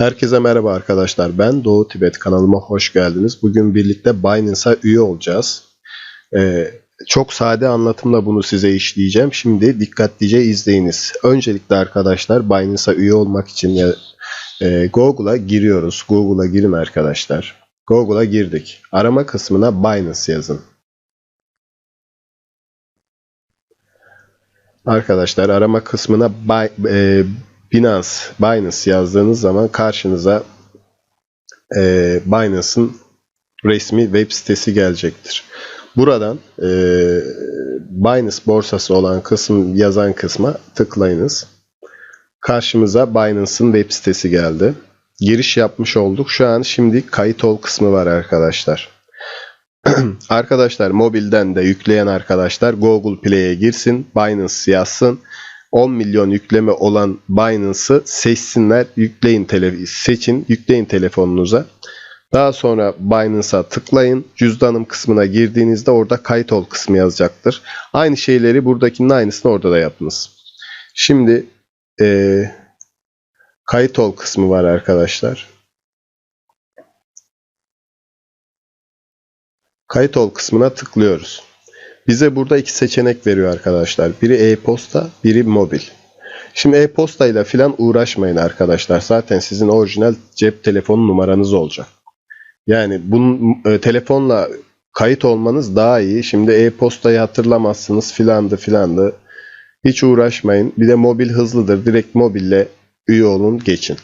Herkese merhaba arkadaşlar. Ben Doğu Tibet kanalıma hoş geldiniz. Bugün birlikte Binance'a üye olacağız. Ee, çok sade anlatımla bunu size işleyeceğim. Şimdi dikkatlice izleyiniz. Öncelikle arkadaşlar Binance'a üye olmak için ya, e, Google'a giriyoruz. Google'a girin arkadaşlar. Google'a girdik. Arama kısmına Binance yazın. Arkadaşlar arama kısmına Bi- e, Binance, Binance yazdığınız zaman karşınıza e, Binance'ın resmi web sitesi gelecektir. Buradan e, Binance borsası olan kısım yazan kısma tıklayınız. Karşımıza Binance'ın web sitesi geldi. Giriş yapmış olduk. Şu an şimdi kayıt ol kısmı var arkadaşlar. arkadaşlar mobilden de yükleyen arkadaşlar Google Play'e girsin. Binance yazsın. 10 milyon yükleme olan Binance'ı seçsinler, yükleyin tele seçin, yükleyin telefonunuza. Daha sonra Binance'a tıklayın. Cüzdanım kısmına girdiğinizde orada kayıt ol kısmı yazacaktır. Aynı şeyleri buradakinin aynısını orada da yapınız. Şimdi eee, kayıt ol kısmı var arkadaşlar. Kayıt ol kısmına tıklıyoruz. Bize burada iki seçenek veriyor arkadaşlar. Biri e-posta, biri mobil. Şimdi e-posta ile filan uğraşmayın arkadaşlar. Zaten sizin orijinal cep telefonu numaranız olacak. Yani bunun e, telefonla kayıt olmanız daha iyi. Şimdi e-postayı hatırlamazsınız filandı filandı. Hiç uğraşmayın. Bir de mobil hızlıdır. Direkt mobille üye olun geçin.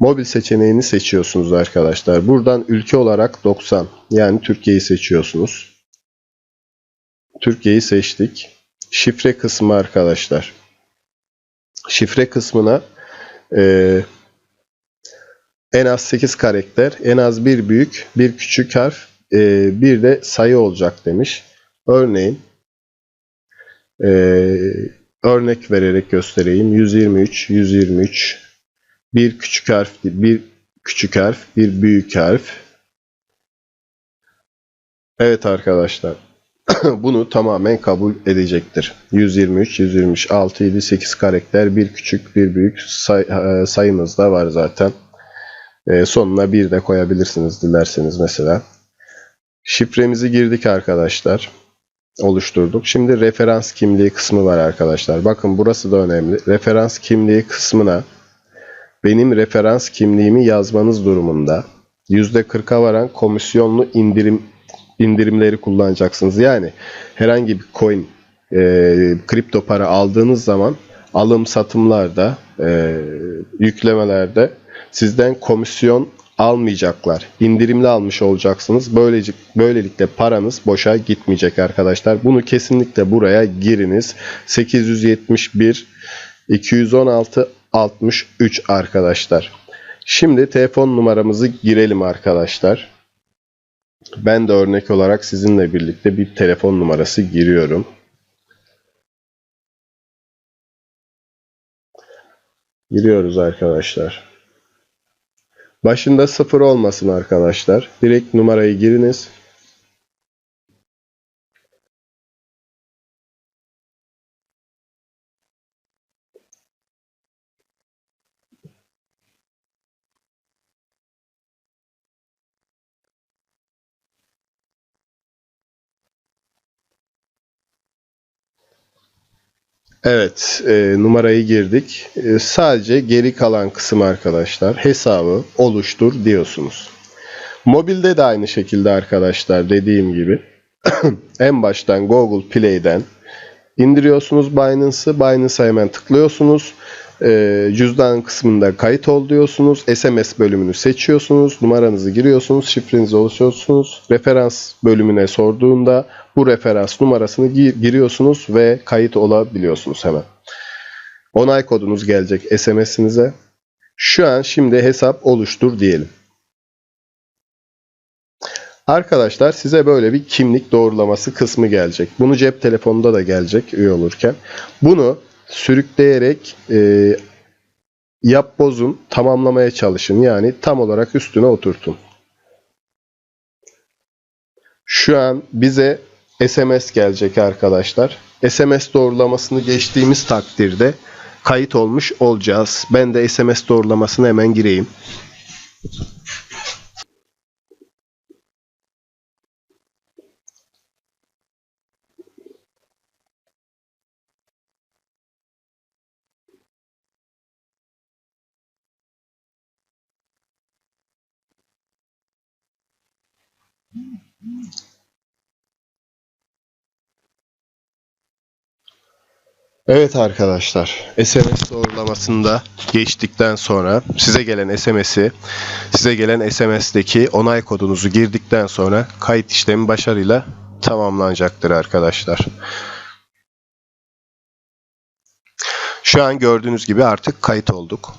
Mobil seçeneğini seçiyorsunuz arkadaşlar. Buradan ülke olarak 90 yani Türkiye'yi seçiyorsunuz. Türkiye'yi seçtik. Şifre kısmı arkadaşlar. Şifre kısmına e, en az 8 karakter, en az bir büyük, bir küçük harf, e, bir de sayı olacak demiş. Örneğin e, örnek vererek göstereyim. 123, 123, bir küçük harf, bir küçük harf, bir büyük harf. Evet arkadaşlar. bunu tamamen kabul edecektir. 123, 123, 6, 7, 8 karakter, bir küçük, bir büyük say, e, sayımız da var zaten. E, sonuna bir de koyabilirsiniz dilerseniz mesela. Şifremizi girdik arkadaşlar. Oluşturduk. Şimdi referans kimliği kısmı var arkadaşlar. Bakın burası da önemli. Referans kimliği kısmına benim referans kimliğimi yazmanız durumunda %40'a varan komisyonlu indirim indirimleri kullanacaksınız. Yani herhangi bir coin, e, kripto para aldığınız zaman alım satımlarda, e, yüklemelerde sizden komisyon almayacaklar. İndirimli almış olacaksınız. Böylece, böylelikle paranız boşa gitmeyecek arkadaşlar. Bunu kesinlikle buraya giriniz. 871 216 63 arkadaşlar. Şimdi telefon numaramızı girelim arkadaşlar. Ben de örnek olarak sizinle birlikte bir telefon numarası giriyorum. Giriyoruz arkadaşlar. Başında sıfır olmasın arkadaşlar. Direkt numarayı giriniz. Evet, e, numarayı girdik. E, sadece geri kalan kısım arkadaşlar hesabı oluştur diyorsunuz. Mobilde de aynı şekilde arkadaşlar dediğim gibi en baştan Google Play'den indiriyorsunuz Binance'ı. Binance'a hemen tıklıyorsunuz. E, cüzdan kısmında kayıt ol diyorsunuz. SMS bölümünü seçiyorsunuz. Numaranızı giriyorsunuz. Şifrenizi oluşturuyorsunuz. Referans bölümüne sorduğunda bu referans numarasını gir- giriyorsunuz ve kayıt olabiliyorsunuz hemen. Onay kodunuz gelecek SMS'inize. Şu an şimdi hesap oluştur diyelim. Arkadaşlar size böyle bir kimlik doğrulaması kısmı gelecek. Bunu cep telefonunda da gelecek üye olurken. Bunu sürükleyerek e, yap bozun tamamlamaya çalışın. Yani tam olarak üstüne oturtun. Şu an bize SMS gelecek arkadaşlar. SMS doğrulamasını geçtiğimiz takdirde kayıt olmuş olacağız. Ben de SMS doğrulamasına hemen gireyim. Evet arkadaşlar, SMS doğrulamasında geçtikten sonra size gelen SMS'i, size gelen SMS'deki onay kodunuzu girdikten sonra kayıt işlemi başarıyla tamamlanacaktır arkadaşlar. Şu an gördüğünüz gibi artık kayıt olduk.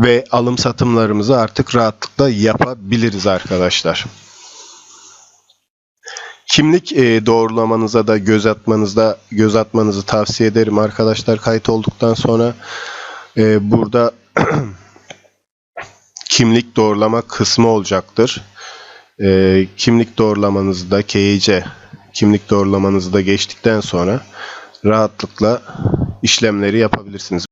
Ve alım satımlarımızı artık rahatlıkla yapabiliriz arkadaşlar. Kimlik e, doğrulamanıza da göz atmanızda göz atmanızı tavsiye ederim arkadaşlar kayıt olduktan sonra e, burada kimlik doğrulama kısmı olacaktır. E, kimlik doğrulamanızı da KYC kimlik doğrulamanızı da geçtikten sonra rahatlıkla işlemleri yapabilirsiniz.